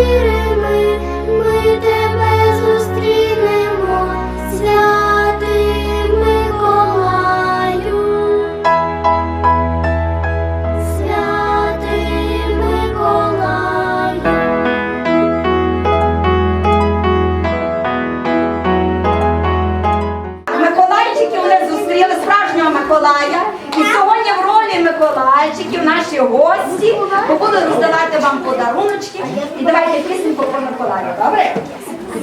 beautiful. Миколайчиків, наші гості, бо роздавати вам подаруночки. І давайте пісеньку про Миколая, добре?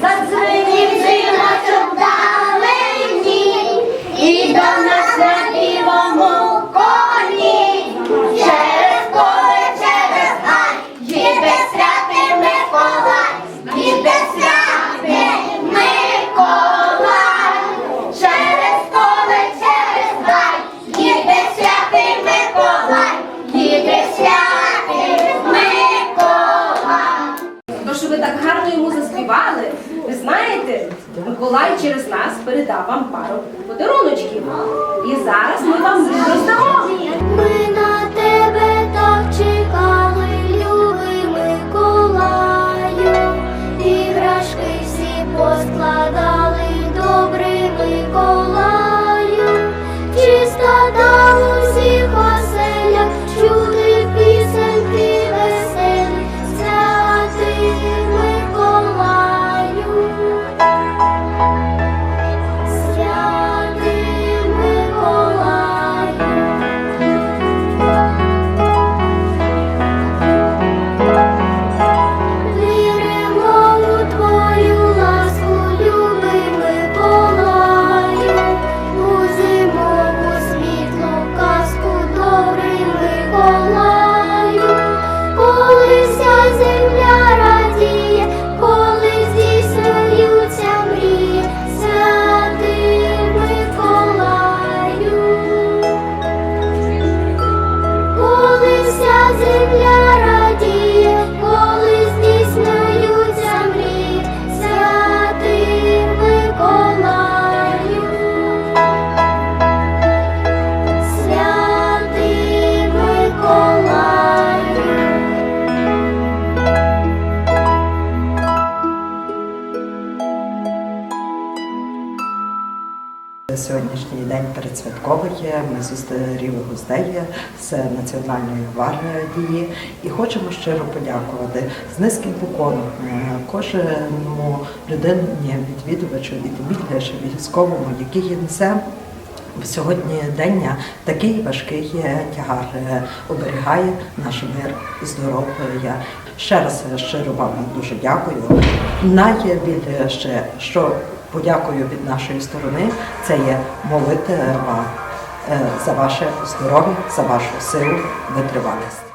Задзвенів дзвіночок далині, і до гарно йому заспівали, ви знаєте, Миколай через нас передав вам пару подаруночків. І зараз ми вам роздамо. Сьогоднішній день передсвятковий. Ми зустріли гостей з Національної гвардії і хочемо щиро подякувати з низьким поклоном е, кожному людині, відвідувачу і тим більше військовому, який несе в сьогодні день такий важкий тягар е, оберігає наш мир і здоров'я. Ще раз щиро вам дуже дякую. Найбільше, що подякую від нашої сторони, це є молитва е, за ваше здоров'я, за вашу силу, витривалість.